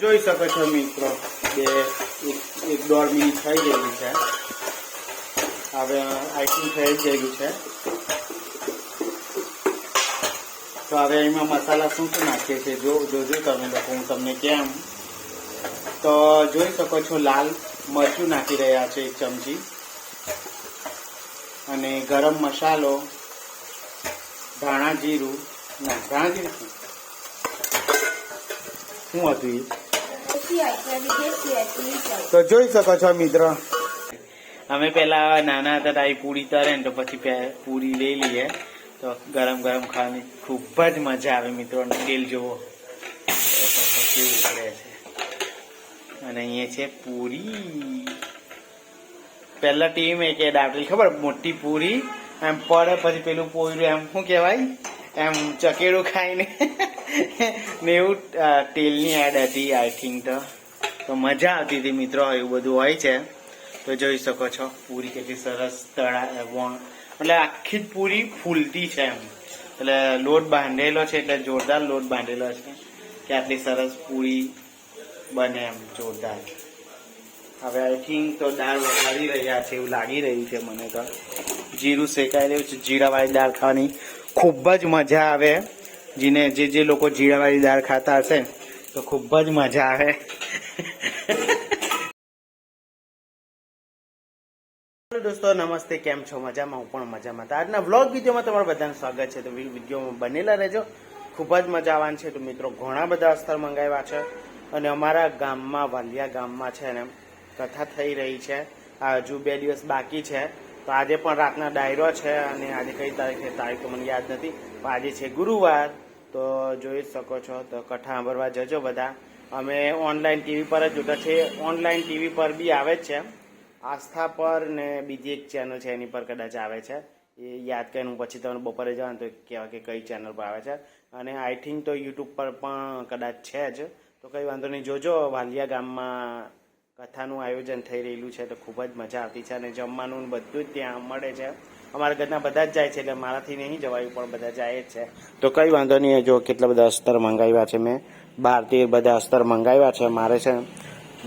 જોઈ શકો છો મિત્રો બે એક દોઢ મિનિટ થઈ ગયેલી છે. હવે આઈટિંગ થઈ ગયેલું છે. તો હવે એમાં મસાલા શું શું નાખીએ છીએ જો, જોજો તમે લોકો, હું તમને કેમ? તો જોઈ શકો છો લાલ મરચું નાખી રહ્યા છે એક ચમચી. અને ગરમ મસાલો, ધાણા જીરું, ના, ધાણા જીરું? શું હતું એ? તો જોઈ શકો છો મિત્રો. અમે પેલા નાના હતા તારી પૂરી તરે ને તો પછી પૂરી લઈ લઈએ. તો ગરમ ગરમ ખાવાની ખૂબ જ મજા આવે મિત્રો અને તેલ જોવો. ઓહો, કેવું ઉતરે છે. અને અહીંયા છે પૂરી. પહેલા ટીમ એ કે દાટલી ખબર? મોટી પૂરી એમ પડે પછી પેલું પોયરું એમ શું કહેવાય? એમ ચકેડું ખાઈને. ને એવું તેલની એડ હતી આઈ થિંક તો. તો મજા આવતી હતી મિત્રો, એવું બધું હોય છે. તો જોઈ શકો છો, પૂરી કેટલી સરસ તળા વણ. એટલે આખી પૂરી ફૂલતી છે એમ. એટલે લોટ બાંધેલો છે, એટલે જોરદાર લોટ બાંધેલો છે કે આટલી સરસ પૂરી બને એમ જોરદાર. હવે આઈ થિંક તો દાળ વઘારી રહ્યા છે, એવું લાગી રહ્યું છે મને તો. જીરું શેકાઈ રહ્યું છે, જીરાવાળી દાળ ખાવાની. ખૂબ જ મજા આવે. જેને જે જે લોકો જીરાવાળી દાળ ખાતા હશે, તો ખૂબ જ મજા આવે. દોસ્તો, નમસ્તે, કેમ છો? મજામાં? હું પણ મજામાં. તો આજના વ્લોગ વિડીયોમાં તમારું બધાનું સ્વાગત છે. તો વિડીયોમાં બનેલા રહેજો. ખૂબ જ મજા આવવાની છે. તો મિત્રો, ઘણા બધા અસ્તર મંગાવ્યા છે. અને અમારા ગામમાં, વાલિયા ગામમાં છે ને, કથા થઈ રહી છે. હજુ બે દિવસ બાકી છે. તો આજે પણ રાતના ડાયરો છે અને આજે કઈ તારીખે તારીખ તો મને યાદ નથી. પણ આજે છે ગુરુવાર. તો જોઈ શકો છો, તો કથા સાંભળવા જજો બધા. અમે ઓનલાઈન ટીવી પર જ જોતા છે ઓનલાઈન ટીવી પર બી આવે જ છે. આસ્થા પર ને બીજી એક ચેનલ છે, એની પર કદાચ આવે છે. એ યાદ કરીને હું પછી તમને બપોરે જવાનું તો કહેવાય કે કઈ ચેનલ પર આવે છે. અને આઈ થિંક તો યુટ્યુબ પર પણ કદાચ છે જ. તો કંઈ વાંધો નહીં, જોજો. વાલિયા ગામમાં કથાનું આયોજન થઈ રહેલું છે, તો ખૂબ જ મજા આવતી છે અને જમવાનું બધું જ ત્યાં મળે છે. અમારા ઘરના બધા જ જાય છે, એટલે મારાથી નહીં જવાયું, પણ બધા જાય જ છે. તો કઈ વાંધો નહીં જો કેટલા બધા અસ્તર મંગાવ્યા છે મેં. બહારથી બધા અસ્તર મંગાવ્યા છે મારે છે.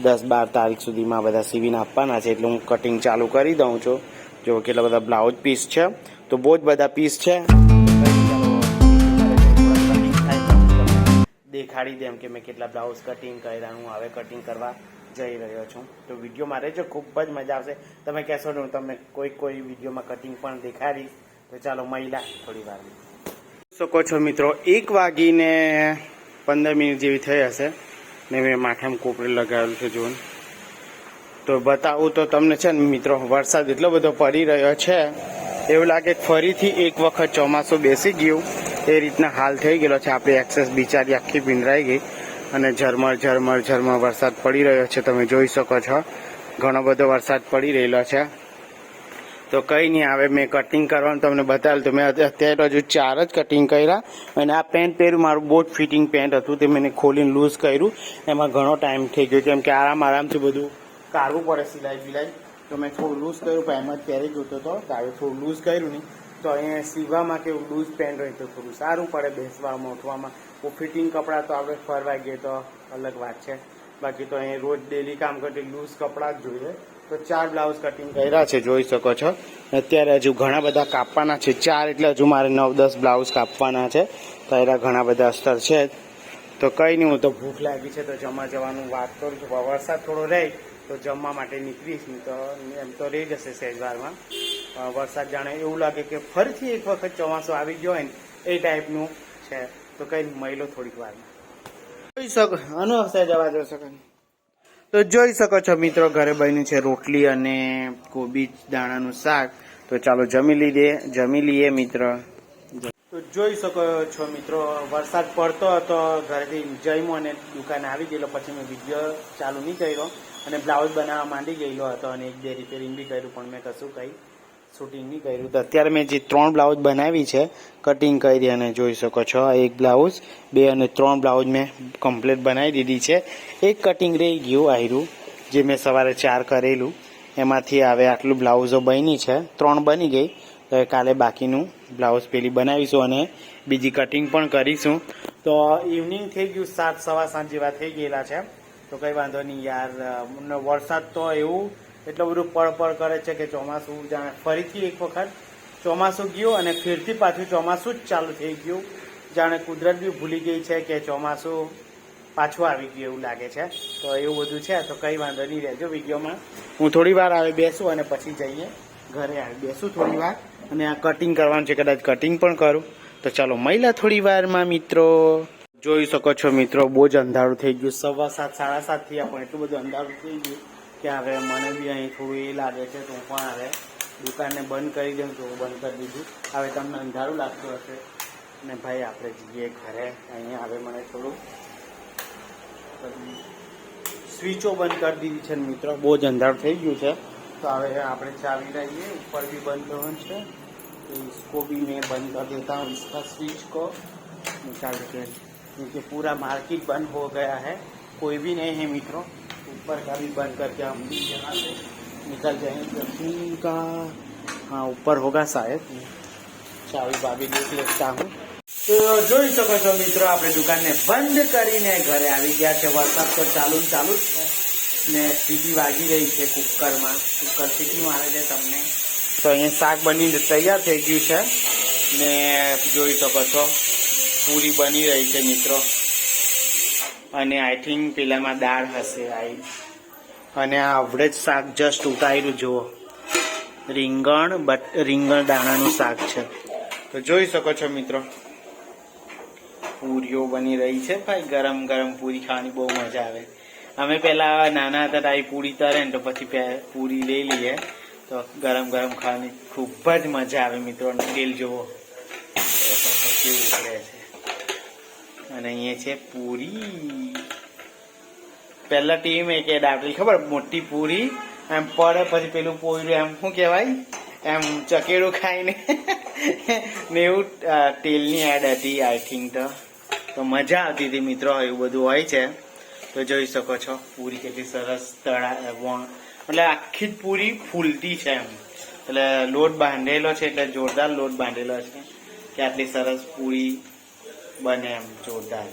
દસ બાર તારીખ સુધીમાં બધા સીવીને આપવાના છે, એટલે હું કટિંગ ચાલુ કરી દઉં છું. જો કેટલા બધા બ્લાઉઝ પીસ છે, તો બહુ જ બધા પીસ છે. દેખાડી દેમ કે મેં કેટલા બ્લાઉઝ કટિંગ કર્યા, હું હવે કટિંગ કરવા જઈ રહ્યો છું. તો વીડિયો મારે જો ખૂબ જ મજા આવશે. તમે કહેશો ને હું તમને કોઈ કોઈ વિડીયોમાં કટિંગ પણ દેખાડીશ. તો ચાલો મહિલા, થોડી વાર. શકો છો મિત્રો? એક વાગીને પંદર મિનિટ જેવી થઈ હશે. ને મેં માથામાં કોપરે લગાવેલું છે જોન. તો બતાવું તો તમને છે ને મિત્રો, વરસાદ એટલો બધો પડી રહ્યો છે. એવું લાગે ફરીથી એક વખત ચોમાસું બેસી ગયું. એ રીતના હાલ થઈ ગયેલો છે. આપણી એક્સેસ બિચારી આખી ભીંજરાઈ ગઈ. અને ઝરમર ઝરમર ઝરમર વરસાદ પડી રહ્યો છે. તમે જોઈ શકો છો. ઘણો બધો વરસાદ પડી રહેલો છે. તો કંઈ નહીં આવે મેં કટિંગ કરવાનું તમને બતાવેલું તો મેં અત્યારે હજુ ચાર જ કટિંગ કર્યા અને આ પેન્ટ પહેર્યું. મારું જ ફિટિંગ પેન્ટ હતું. તે મેં ખોલીને લૂઝ કર્યું. એમાં ઘણો ટાઈમ થઈ ગયો કેમ કે આરામ, આરામથી બધું કાઢવું પડે સિલાઈ બિલાઈ. તો મેં થોડું લૂઝ કર્યું, પણ એમ જ પહેરી જોતો હતો તો હવે થોડું લૂઝ કર્યું નહીં. તો અહીંયા સીવામાં કેવું લૂઝ પેન્ટ હોય તો થોડું સારું પડે બેસવામાં, ઉઠવામાં. ફિટિંગ કપડાં તો આપણે ફરવા ગઈએ તો અલગ વાત છે. બાકી તો અહીં રોજ ડેલી કામ કરતી લૂઝ કપડાં જ જોઈએ. તો ચાર બ્લાઉઝ કટિંગ કર્યા છે, જોઈ શકો છો. અત્યારે હજુ ઘણા બધા કાપવાના છે. ચાર એટલે હજુ મારે નવ, દસ બ્લાઉઝ કાપવાના છે. એના ઘણા બધા અસ્તર છે. તો કંઈ નહીં, હું તો ભૂખ લાગી છે, તો જમવા જવાનું વાત કરું છું. વરસાદ થોડો રહે, તો જમવા માટે નીકળીશ નહીં તો. એમ તો રહી જશે સહેજવારમાં વરસાદ જાણે એવું લાગે કે ફરીથી એક વખત ચોમાસું આવી ગયો હોય ને, એ ટાઈપનું છે. તો કઈ મહિલો થોડીક વારમાં જોઈ શકો આનો સાહેબ અવાજ કરી. તો જોઈ શકો છો મિત્રો ઘરે બની છે રોટલી અને કોબી દાણાનું શાક. તો ચાલો જમી લીધે જમી લઈએ મિત્ર. તો જોઈ શકો છો મિત્રો વરસાદ પડતો હતો ઘરેથી જઈમો અને દુકાને આવી ગયેલો. પછી મેં વીડિયો ચાલુ નહીં કર્યો અને બ્લાઉઝ બનાવવા માંડી ગયેલો હતો અને એક બે રિપેરિંગ બી કર્યું પણ મેં કશું કંઈ શૂટિંગ નહીં કર્યું તો અત્યારે મેં જે ત્રણ બ્લાઉઝ બનાવી છે કટિંગ કરી અને જોઈ શકો છો એક બ્લાઉઝ, બે અને ત્રણ બ્લાઉઝ મેં કમ્પ્લીટ બનાવી દીધી છે. એક કટિંગ રહી ગયું આયરું, જે મેં સવારે ચાર કરેલું. એમાંથી હવે આટલું બ્લાઉઝો બની છે, ત્રણ બની ગઈ. તો કાલે બાકીનું બ્લાઉઝ પેલી બનાવીશું અને બીજી કટિંગ પણ કરીશું. તો ઇવનિંગ થઈ ગયું સાત, સવા સાંજ જેવા થઈ ગયેલા છે. તો કંઈ વાંધો નહીં યાર વરસાદ તો એવું એટલું બધું પળપળ કરે છે કે ચોમાસું જાણે ફરીથી એક વખત ચોમાસું ગયું અને ફેરથી પાછું ચોમાસું જ ચાલુ થઈ ગયું. જાણે કુદરત બી ભૂલી ગઈ છે કે ચોમાસું પાછું આવી ગયું એવું લાગે છે. તો એવું બધું છે, તો કંઈ વાંધો નહીં રહેજો વિડીયોમાં. હું થોડી વાર આવે બેસું અને પછી જઈએ. ઘરે આવી. બેસું થોડી વાર અને આ કટિંગ કરવાનું છે. કદાચ કટિંગ પણ કરું. તો ચાલો, મહિલા થોડી વારમાં મિત્રો. જોઈ શકો છો મિત્રો, બહુ જ અંધારું થઈ ગયું. સવા સાત, સાડા સાત થયા પણ એટલું બધું અંધારું થઈ ગયું. કે હવે મને બી અહીં થોડું એ લાગે છે તો હું પણ હવે દુકાનને બંધ કરી દઉં તો બંધ કરી દીધું હવે તમને અંધારું લાગતું હશે ને ભાઈ આપણે જઈએ ઘરે અહીંયા હવે મને થોડું સ્વિચો બંધ કરી દીધી છે ને મિત્રો બહુ જ અંધારું થઈ ગયું છે તો હવે આપણે ચાવી લઈએ ઉપર भी बंद करना है तो इसको भी मैं बंद कर देता हूँ इसका स्विच को निकाल के क्योंकि पूरा मार्केट बंद हो गया है कोई भी नहीं है मित्रों ऊपर का भी बंद करके हम भी यहाँ से निकल जाएंगे जमीन का हाँ ऊपर होगा शायद ચાવી ભાભી દેખ લેતા હું તો જોઈ શકો છો મિત્રો આપણે દુકાનને બંધ કરીને ઘરે આવી ગયા છે વરસાદ તો ચાલુ ને ચાલુ જ છે ને સીટી વાગી રહી છે કુકરમાં કુકર સીટી મારે છે તમને તો અહીંયા શાક બનીને તૈયાર થઈ ગયું છે ને જોઈ શકો છો પૂરી બની રહી છે મિત્રો અને આઈ થિંક પેલામાં દાળ હશે આઈ અને આ આવડે જ શાક જસ્ટ ઉતાર્યું, જુઓ. રીંગણ, બટ, રીંગણ દાણાનું શાક છે. તો જોઈ શકો છો મિત્રો, પૂરીઓ બની રહી છે ભાઈ, ગરમ ગરમ પૂરી ખાવાની બહુ મજા આવે. અમે પહેલા નાના હતા તારી પૂરી તરે ને તો પછી પૂરી લઈ લઈએ. તો ગરમ ગરમ ખાવાની ખૂબ જ મજા આવે મિત્રો તેલ જુઓ. કેવું ઉભરે છે. અને અહીંયા છે પૂરી. પહેલા ટીમ એક એડ આપેલી ખબર? મોટી પૂરી. એમ પડે પછી પેલું પોયરું એમ શું કહેવાય? એમ ચકેડું ખાઈને. ને એવું તેલની એડ હતી આઈ થિંક તો. તો મજા આવતી હતી મિત્રો, એવું બધું હોય છે. તો જોઈ શકો છો, પૂરી કેટલી સરસ તળા વણ. એટલે આખી જ પૂરી ફૂલતી છે એમ. એટલે લોટ બાંધેલો છે, એટલે જોરદાર લોટ બાંધેલો છે, કે આટલી સરસ પૂરી બને એમ જોરદાર.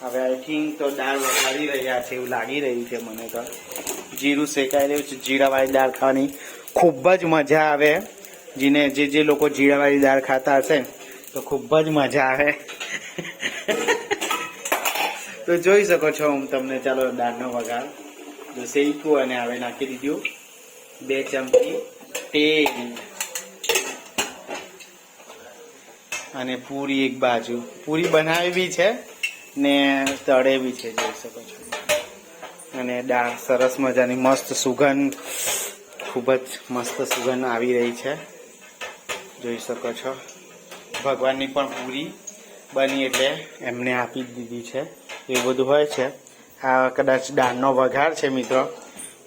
હવે આઈ થિંક તો દાળ વઘારી રહ્યા છે એવું લાગી રહ્યું છે મને તો. જીરું શેકાઈ રહ્યું છે, જીરાવાળી દાળ ખાવાની. ખૂબ જ મજા આવે. જેને જે જે લોકો જીરાવાળી દાળ ખાતા હશે, તો ખૂબ જ મજા આવે. તો જોઈ શકો છો હું તમને, ચાલો દાળનો વઘાર. જો શેકું અને હવે નાખી દીધું. બે ચમચી તેલ. અને પૂરી એક બાજુ. પૂરી બનાવી બી છે ને તળે બી છે, જોઈ શકો છો. અને દાળ સરસ મજાની, મસ્ત સુગંધ. ખૂબ જ મસ્ત સુગંધ આવી રહી છે. જોઈ શકો છો. ભગવાનની પણ પૂરી બની એટલે એમને આપી દીધી છે. એવું બધું હોય છે. આ કદાચ દાળનો વઘાર છે, મિત્રો.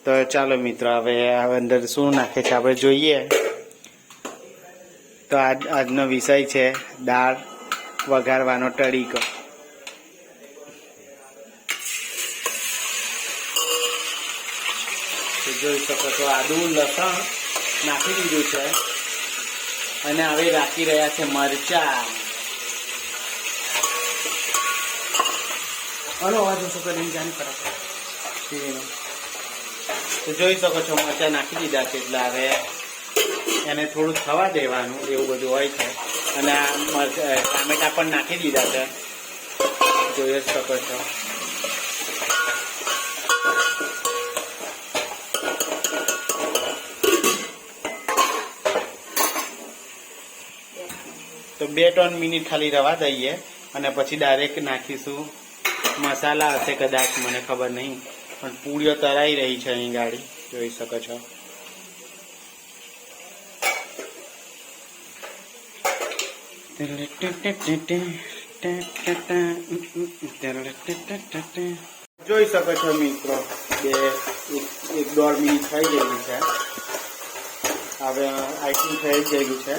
તો ચાલો, મિત્રો, હવે આ અંદર શું નાખે છે? આપણે જોઈએ. તો આજ, આજનો વિષય છે દાળ વઘારવાનો તરીકો જોઈ શકો છો, આદુ, લસણ નાખી દીધું છે. અને હવે રાખી રહ્યા છે મરચા. અનો અવાજ ઓછો કરીને જાણ કરો તો જોઈ શકો છો, મરચા નાખી દીધા છે, એટલે હવે એને થોડું થવા દેવાનું, એવું બધું હોય છે. અને આ ટામેટા પણ નાખી દીધા છે. જોઈ જ શકો છો. તો બે ત્રણ મિનિટ ખાલી રવા દઈએ અને પછી ડાયરેક્ટ નાખીશું. મસાલા હશે કદાચ, મને ખબર નહીં. પણ પૂરીઓ તરાઈ રહી છે અહીં ગાડી. જોઈ શકો છો. જોઈ શકો છો મિત્રો બે એક દોઢ મિનિટ થઈ ગયેલી છે. હવે આઈસ્ક્રીમ થઈ ગયેલી છે.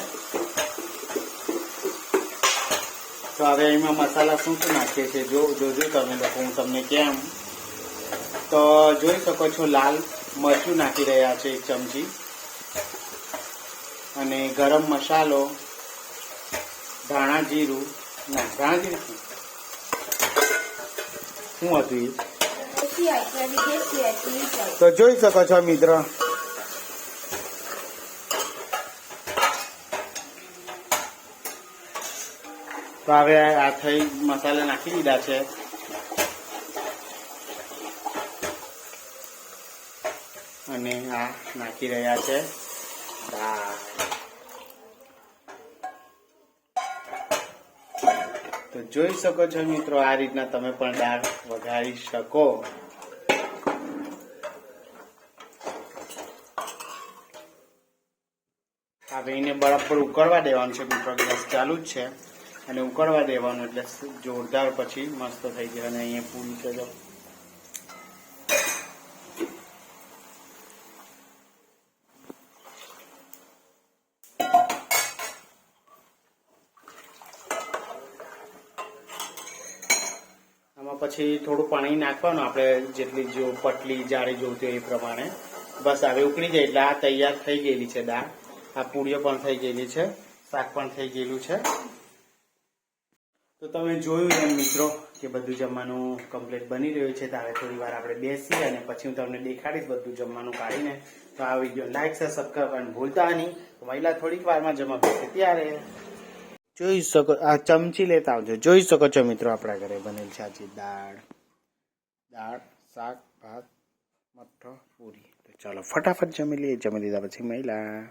તો હવે એમાં મસાલા શું શું નાખીએ છીએ જો જોજો તમે લોકો, હું તમને કેમ? તો જોઈ શકો છો લાલ મરચું નાખી રહ્યા છે એક ચમચી. અને ગરમ મસાલો ધાણા જીરું ના ધાણા જીરું શું? હતું તો જોઈ શકો છો મિત્રો. તો હવે આ થઈ મસાલા નાખી દીધા છે. અને આ નાખી રહ્યા છે. દાળ તો જોઈ શકો છો મિત્રો, આ રીતના તમે પણ દાળ વઘારી શકો. હવે એને બરાબર ઉકળવા દેવાનું છે મિત્રો, ગેસ ચાલુ જ છે. અને ઉકળવા દેવાનું એટલે જોરદાર પછી મસ્ત થઈ જાય અને અહીંયા પૂરી છે આમાં પછી થોડું પાણી નાખવાનું, આપણે જેટલી જો પટલી, જાળી જોઈતી હોય એ પ્રમાણે. બસ હવે ઉકળી જાય, એટલે આ તૈયાર થઈ ગયેલી છે દાળ. આ પૂરીઓ પણ થઈ ગયેલી છે, શાક પણ થઈ ગયેલું છે. તો તમે જોયું એમ મિત્રો કે બધું જમવાનું કમ્પ્લીટ બની રહ્યું છે, તો હવે થોડી વાર આપણે બેસીએ અને પછી હું તમને દેખાડીશ બધું જમવાનું કાઢીને. તો આ વીડિયો લાઈક છે સબસ્ક્રાઈબ અને ભૂલતા નહીં. મહિલા થોડીક વારમાં જમા બેસે ત્યારે જોઈ શકો, આ ચમચી લેતા આવજો. જોઈ શકો છો મિત્રો આપણા ઘરે બનેલ છે આજે દાળ. દાળ, શાક, ભાત, મઠો, પૂરી. તો ચાલો ફટાફટ જમી લઈએ. જમી લીધા પછી મહિલા